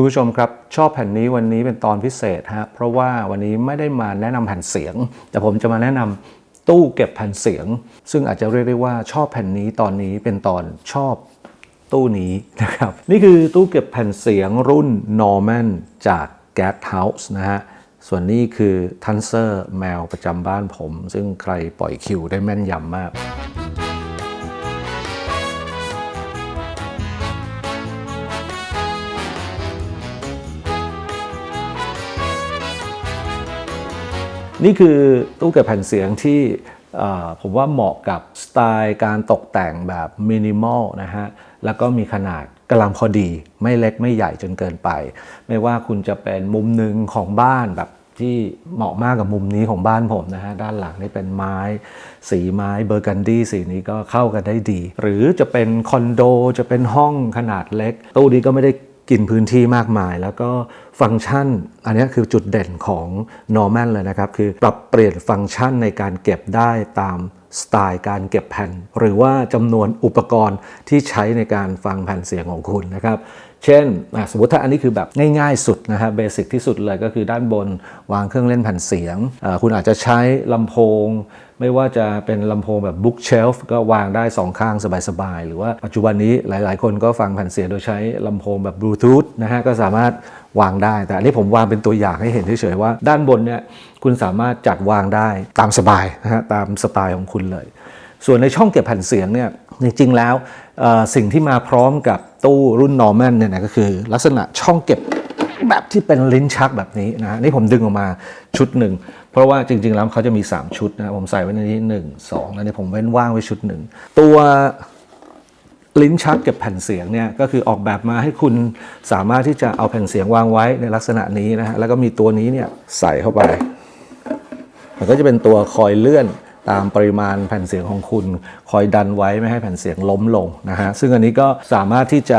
คุณผู้ชมครับชอบแผ่นนี้วันนี้เป็นตอนพิเศษฮะเพราะว่าวันนี้ไม่ได้มาแนะนำแผ่นเสียง แต่ผมจะมาแนะนำตู้เก็บแผ่นเสียง ซึ่งอาจจะเรียกได้ว่าชอบแผ่นนี้ตอนนี้เป็นตอนชอบตู้นี้นะครับนี่คือตู้เก็บแผ่นเสียงรุ่น Norman จาก Gas House นะฮะส่วนนี้คือทันเซอร์แมวประจำบ้านผม ซึ่งใครปล่อยคิวได้แม่นยำมาก นี่คือตู้เก็บแผ่นเสียงที่ผมว่าเหมาะกับสไตล์การตกแต่งแบบมินิมอลนะฮะ แล้วก็มีขนาดกำลังพอดี ไม่เล็กไม่ใหญ่จนเกินไป ไม่ว่าคุณจะเป็นมุมหนึ่งของบ้านแบบที่เหมาะมากกับมุมนี้ของบ้านผมนะฮะ ด้านหลังนี่เป็นไม้ สีไม้เบอร์กันดี้สีนี้ก็เข้ากันได้ดี หรือจะเป็นคอนโดจะเป็นห้องขนาดเล็ก ตู้นี้ก็ไม่ได้ กินพื้นที่มากมาย แล้วก็ฟังก์ชัน อันนี้คือจุดเด่นของ Norman เลยนะครับ คือปรับเปลี่ยนฟังก์ชันในการเก็บได้ตามสไตล์การเก็บแผ่น หรือว่าจำนวนอุปกรณ์ที่ใช้ในการฟังแผ่นเสียงของคุณนะครับ เช่นสมมติถ้าอันนี้คือแบบง่ายๆสุดนะฮะเบสิกที่สุดเลยก็คือด้านบนวางเครื่องเล่นแผ่นเสียง คุณอาจจะใช้ลำโพง ไม่ว่าจะเป็นลำโพงแบบ book shelf ก็วางได้สองข้างสบายๆ หรือว่าปัจจุบันนี้หลายๆ คนก็ฟังแผ่นเสียงโดยใช้ลำโพงแบบ bluetooth นะฮะก็สามารถวางได้ แต่อันนี้ผมวางเป็นตัวอย่างให้เห็นเฉยๆว่า ด้านบนเนี่ยคุณสามารถจัดวางได้ตามสบายนะฮะตามสไตล์ของคุณเลย ส่วนในช่องเก็บแผ่นเสียงเนี่ยจริงๆแล้วสิ่งที่มาพร้อมกับตู้รุ่น Norman เนี่ยนะก็คือลักษณะช่องเก็บแบบที่เป็นลิ้นชักแบบนี้นะฮะนี่ผมดึงออกมาชุดหนึ่ง เพราะว่าจริง ๆ แล้วเขาจะมี 3 ชุดนะผมใส่ไว้ในนี้1 2แล้วนี่ผมเว้นว่างไว้ชุดหนึ่งตัวลิ้นชักเก็บแผ่นเสียงเนี่ยก็คือออกแบบมาให้คุณสามารถที่จะเอาแผ่นเสียงวางไว้ในลักษณะนี้นะฮะแล้วก็มีตัวนี้เนี่ยใส่เข้าไป มันก็จะเป็นตัวคอยเลื่อน ตามปริมาณแผ่นเสียงของคุณ คอยดันไว้ไม่ให้แผ่นเสียงล้มลงนะฮะซึ่งอันนี้ก็สามารถที่จะ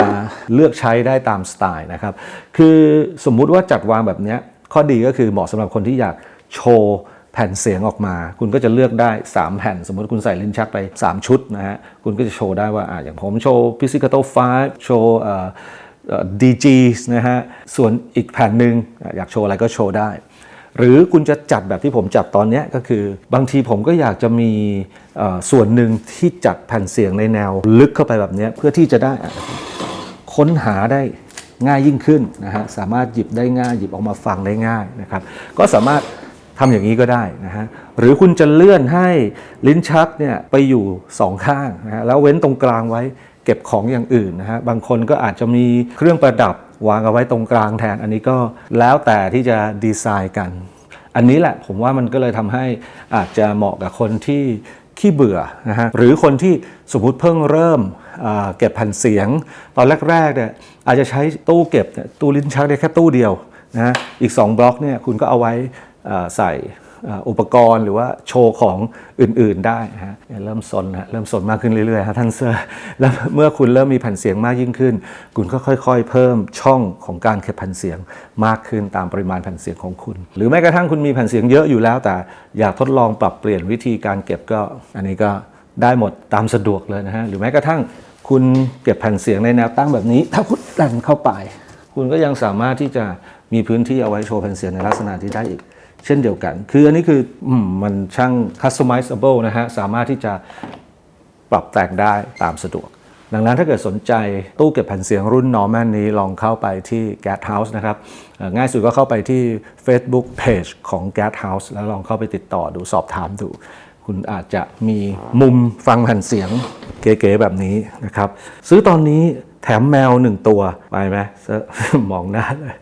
เลือกใช้ได้ตามสไตล์นะครับ คือสมมุติว่าจัดวางแบบนี้ข้อดีก็คือเหมาะสำหรับคนที่อยากโชว์แผ่นเสียงออกมา คุณก็จะเลือกได้ 3 แผ่น สมมติคุณใส่ลิ้นชักไป 3 ชุดนะฮะคุณก็จะโชว์ได้ว่าอะอย่างผมโชว์ Pizzicato 5โชว์เอ่อเอ่อ DG นะฮะส่วนอีกแผ่นหนึ่งอยากโชว์อะไรก็โชว์ได้ หรือคุณจะจัดแบบที่ผมจัดตอนนี้ก็คือ บางทีผมก็อยากจะมีส่วนหนึ่งที่จัดแผ่นเสียงในแนวลึกเข้าไปแบบนี้เพื่อที่จะได้ค้นหาได้ง่ายยิ่งขึ้นนะฮะสามารถหยิบได้ง่ายหยิบออกมาฟังได้ง่ายนะครับ ก็สามารถทำอย่างนี้ก็ได้นะฮะหรือคุณจะเลื่อนให้ลิ้นชักเนี่ยไปอยู่สองข้างนะฮะแล้วเว้นตรงกลางไว้เก็บของอย่างอื่นนะฮะบางคนก็อาจจะมีเครื่องประดับ วางเอาไว้ตรงกลางแทน อันนี้ก็แล้วแต่ที่จะดีไซน์กัน อันนี้แหละผมว่ามันก็เลยทำให้อาจจะเหมาะกับคนที่ขี้เบื่อนะฮะหรือคนที่สมมุติเพิ่งเริ่มเก็บแผ่นเสียง ตอนแรกๆเนี่ยอาจจะใช้ตู้เก็บตู้ลิ้นชักได้แค่ตู้เดียวนะฮะอีก 2 บล็อกเนี่ยคุณก็เอาไว้ใส่ อุปกรณ์หรือว่าโชว์ของอื่นๆได้นะฮะเริ่มสนนะเริ่มสนมากขึ้นเรื่อยๆฮะท่านเซอร์แล้วเมื่อคุณเริ่มมีแผ่นเสียงมากยิ่งขึ้น คุณก็ค่อยๆ เพิ่มช่องของการเก็บแผ่นเสียงมากขึ้นตามปริมาณแผ่นเสียงของคุณ หรือแม้กระทั่งคุณมีแผ่นเสียงเยอะอยู่แล้ว แต่อยากทดลองปรับเปลี่ยนวิธีการเก็บก็ อันนี้ก็ได้หมดตามสะดวกเลยนะฮะหรือแม้กระทั่งคุณเก็บแผ่นเสียงในแนวตั้งแบบนี้ ถ้าคุณดันเข้าไป คุณก็ยังสามารถที่จะมีพื้นที่เอาไว้โชว์แผ่นเสียงในลักษณะที่ได้อีก เช่นเดียวกัน คืออันนี้คืออมมันช่าง customizable นะฮะ สามารถที่จะปรับแต่งได้ตามสะดวก ดังนั้นถ้าเกิดสนใจตู้เก็บแผ่นเสียงรุ่น Norman นี้ลองเข้าไปที่ Gas House นะครับ ง่ายสุดก็เข้าไปที่ Facebook Page ของ Gas House แล้วลองเข้าไปติดต่อดูสอบถามดู คุณอาจจะมีมุมฟังแผ่นเสียงเก๋ๆแบบนี้นะครับ ซื้อตอนนี้แถมแมวหนึ่งตัว ไปไหมมองหน้าเลย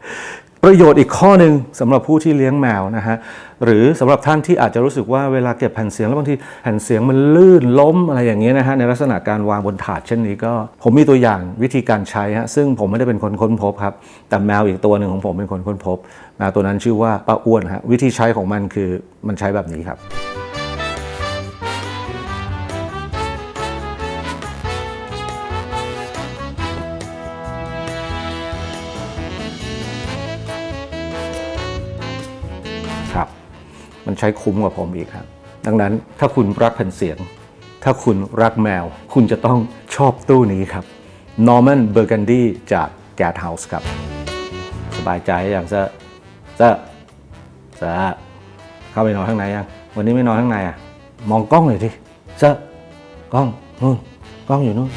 ประโยชน์อีกข้อหนึ่งสำหรับผู้ที่เลี้ยงแมวนะฮะหรือสำหรับท่านที่อาจจะรู้สึกว่าเวลาเก็บแผ่นเสียงแล้วบางทีแผ่นเสียงมันลื่นล้มอะไรอย่างเงี้ยนะฮะในลักษณะการวางบนถาดเช่นนี้ก็ ผมมีตัวอย่างวิธีการใช้ฮะซึ่งผมไม่ได้เป็นคนค้นพบครับแต่แมวอีกตัวหนึ่งของผมเป็นคนค้นพบแมวตัวนั้นชื่อว่าป้าอ้วนฮะวิธีใช้ของมันคือมันใช้แบบนี้ครับ มันใช้คุ้มกว่าผมอีกครับ ดังนั้นถ้าคุณรักแผ่นเสียง ถ้าคุณรักแมว คุณจะต้องชอบตู้นี้ครับ Norman Burgundy จาก Gas House ครับ สบายใจอย่างซะซะซะเข้าไปนอนข้างในยังวันนี้ไม่นอนข้างในอะ มองกล้องหน่อยสิซะกล้องนู่นกล้องอยู่นู่น